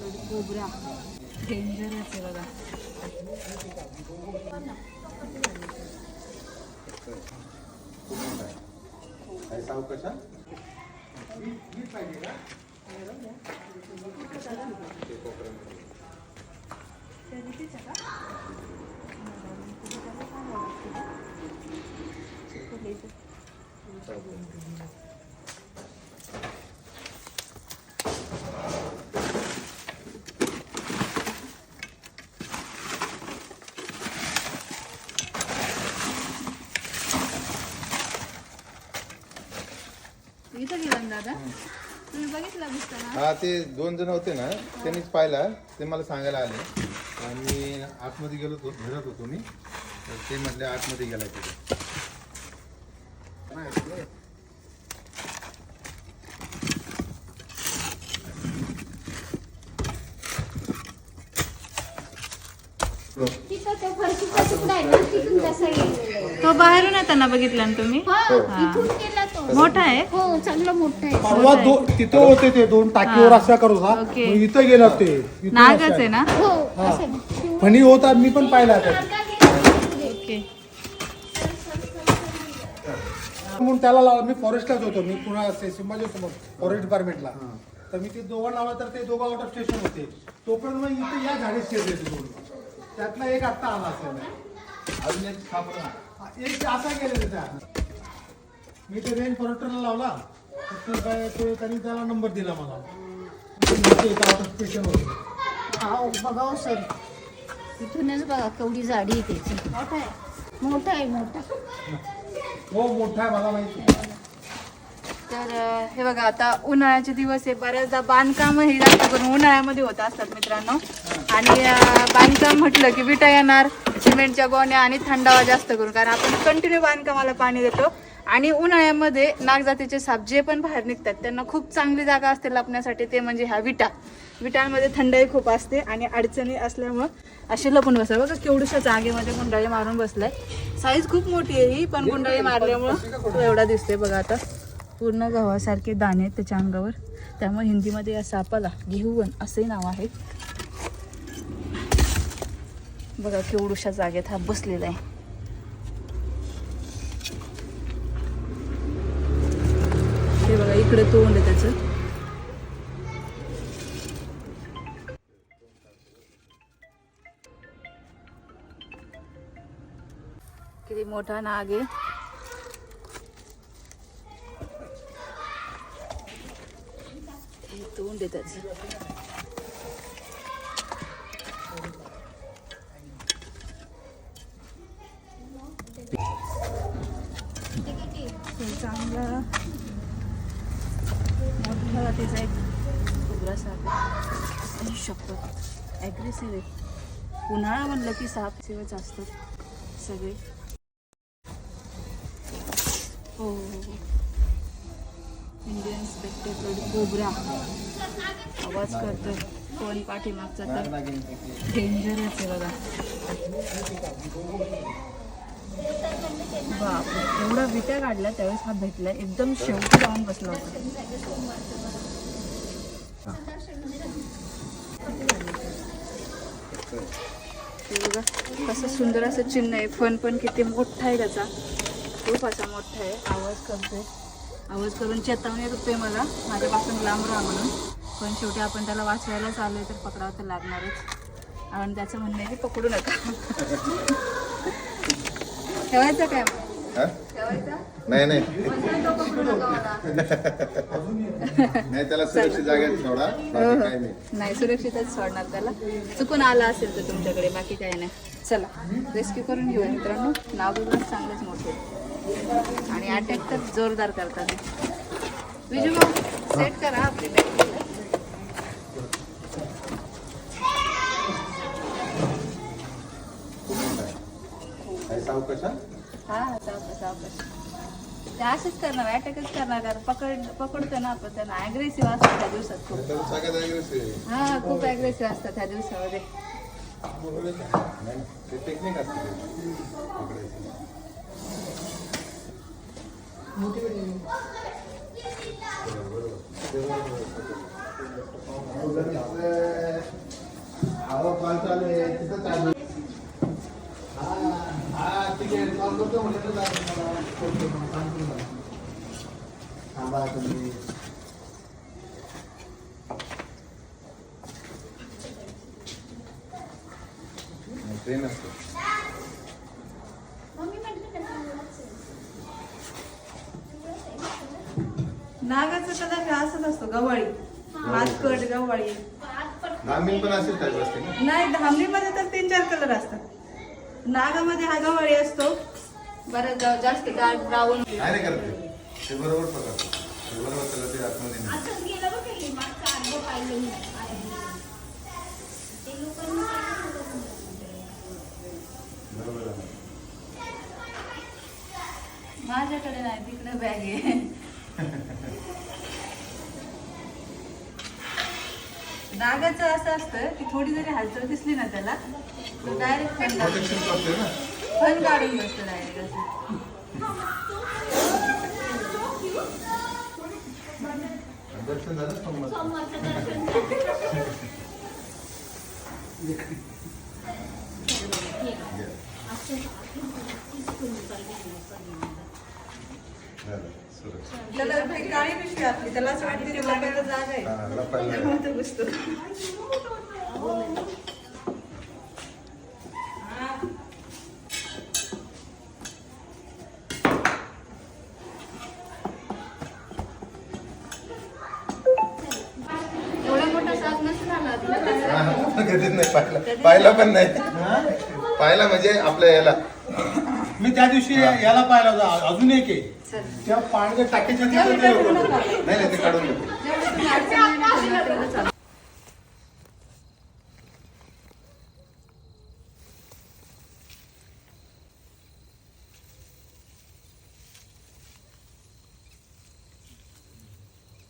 Cobra डेंजरच आहे बघा काय you. इथं गेला ना दादा? तुम्ही बघितलं दिसताना हा ते दोन जण होते ना त्यांनीच पाहिला ते मला सांगायला आले. आणि आतमध्ये गेलो होतो फिरत होतो मी. तर ते म्हटले आतमध्ये गेला तिथे तिथून गेलेला आहे. तो बाहेरून येताना बघितला ना तुम्ही? हा हो. इथून गेला तो मोठा आहे? हो चांगला मोठा आहे. परवा दो तिथं होते ते दोन टाकीवर अशा करू हा. ओके. मग इथं गेला ते. इथून नागच. आहे ना? हो असं फणी होता मी पण पाहिला आता. ओके. म्हणून त्याला लावला मी फॉरेस्टलाच होतो. मी पुन्हा सिंबाजी समोर फॉरेस्ट डिपार्टमेंटला तर मी ते दोघं लावलं तर ते दोघं आउट ऑफ स्टेशन होते. तोपर्यंत मग इथे या झाडे स्टेज येते दोन. त्यातला एक आत्ता आला असेल. अजून एक सापडला एक असा गेलेला त्या मी ते रेंज फॉरेस्टरला लावला. तर ते काय ते त्यांनी त्याला नंबर दिला मला. आउट ऑफ स्टेशन होते हा बघा हो सर. इथूनच बघा केवढी जाडी आहे त्याची. मोठा आहे. मोठा आहे मोठा. हो मोठा आहे मला माहिती. आहे. तर अं, हे बघा आता उन्हाळ्याचे दिवस आहे. बऱ्याचदा बांधकाम हे जास्त करून उन्हाळ्यामध्ये होत असतात मित्रांनो. आणि अं, बांधकाम म्हटलं की विटा येणार सिमेंटच्या गोण्या आणि थंडावा जास्त करून. कारण आपण कंटिन्यू बांधकामाला पाणी देतो. आणि उन्हाळ्यामध्ये नागजातीचे साप जे पण बाहेर निघतात त्यांना खूप चांगली जागा असते लपण्यासाठी ते म्हणजे ह्या विटा. विटांमध्ये थंडाई खूप असते आणि अडचणी असल्यामुळं असे लपून बसतात. बघा केवढ्याशा जागेमध्ये गुंडाळी मारून बसलाय. साईज खूप मोठी आहे ही पण गुंडाळी मारल्यामुळं एवढा दिसतोय. बघा आता पूर्ण गव्हासारखे दाणे आहेत त्याच्या अंगावर. त्यामुळे हिंदीमध्ये या सापाला घेऊन असे नाव आहे. बघा केवढूशा जागेत हा बसलेला आहे हे बघा इकडे तोंड आहे त्याचं. किती मोठा नाग आहे. तोंड आहे त्याचं. चांगला. मोठा त्याचा एक उग्रा साप आहे. शकतो. ॲग्रेसिव्ह आहे. उन्हाळा म्हणलं की साप शिवच असतात सगळे. हो हो हो. इंडियन स्पेक्टेकल्ड कोबरा आवाज करतो कोण पाठीमागचा तर. डेंजरच आहे बघा. बाप एवढा विट्या काढल्या त्यावेळेस हा भेटला. एकदम शेवटी जाऊन बसला होता. कसं सुंदर असं चिन्ह आहे. फन पण किती मोठा आहे त्याचा. खूप असा मोठा आहे. आवाज करतोय. आवाज करून चेतावणी रुपये मला. माझ्यापासून लांब राहा म्हणून. पण शेवटी आपण त्याला वाचवायलाच आलोय तर पकडावं तर लागणारच. आणि त्याचं म्हणणं आहे की पकडू नका. ठेवायचं काय? हा? नाही नाही. त्याला सुरक्षित जागेत सोडा. बाकी काही नाही. नाही सुरक्षितच सोडणार त्याला. चुकून आला असेल तर तुमच्याकडे बाकी काही नाही. चला रेस्क्यू करून घेऊया मित्रांनो. नाव बघून चांगलेच मोठे. आणि अटॅक तर जोरदार करतात. विजू भाऊ सेट करा. आपली बॅग सावकाश हा? हा सावकाश सावकाश ते असेच करणार अटॅकच करणार कारण पकड पकडतो ना आपण त्यांना. ॲग्रेसिव्ह असतो त्या दिवसात खूप. हा खूप ॲग्रेसिव्ह असतात त्या दिवसामध्ये. नाही, चालू आहे. तिथं चालू नागाचा कलर असत असतो गव्हाळी भातकट गव्हाळी धामील पण असेल नाही धामणीमध्ये तर तीन चार कलर असतात. नागामध्ये हा गव्हाळी असतो. बरं जास्त डार्क ब्राऊन काय नाही करत ते. ते बरोबर पकडतो ते बरोबर त्याला ते आतमध्ये नाही. असंच गेलं बघ हे मागचं अर्ध पाहिलं मी. ते लोकांनी बरोबर आहे. माझ्याकडे नाही तिकडे बॅग आहे नागाचं असं असतं की थोडी जरी हालचाल दिसली ना त्याला तर डायरेक्ट प्रोटेक्शन ना फन काढून बसतो डायरेक्ट असं. दर्शन झालं त्याला काळी पिशवी आपली त्याला असं वाटतं जागा आहे. घुसतो. एवढा मोठा साप नसेल आला तुला काय? हा, हा, कधीच नाही पाहिला. पाहिला पण नाही. पाहिला म्हणजे आपल्या याला. मी त्या दिवशी याला पाहिला होता. अजून एक आहे. त्या पाण्याच्या टाकीच्या. नाही नाही ते काढून घेतो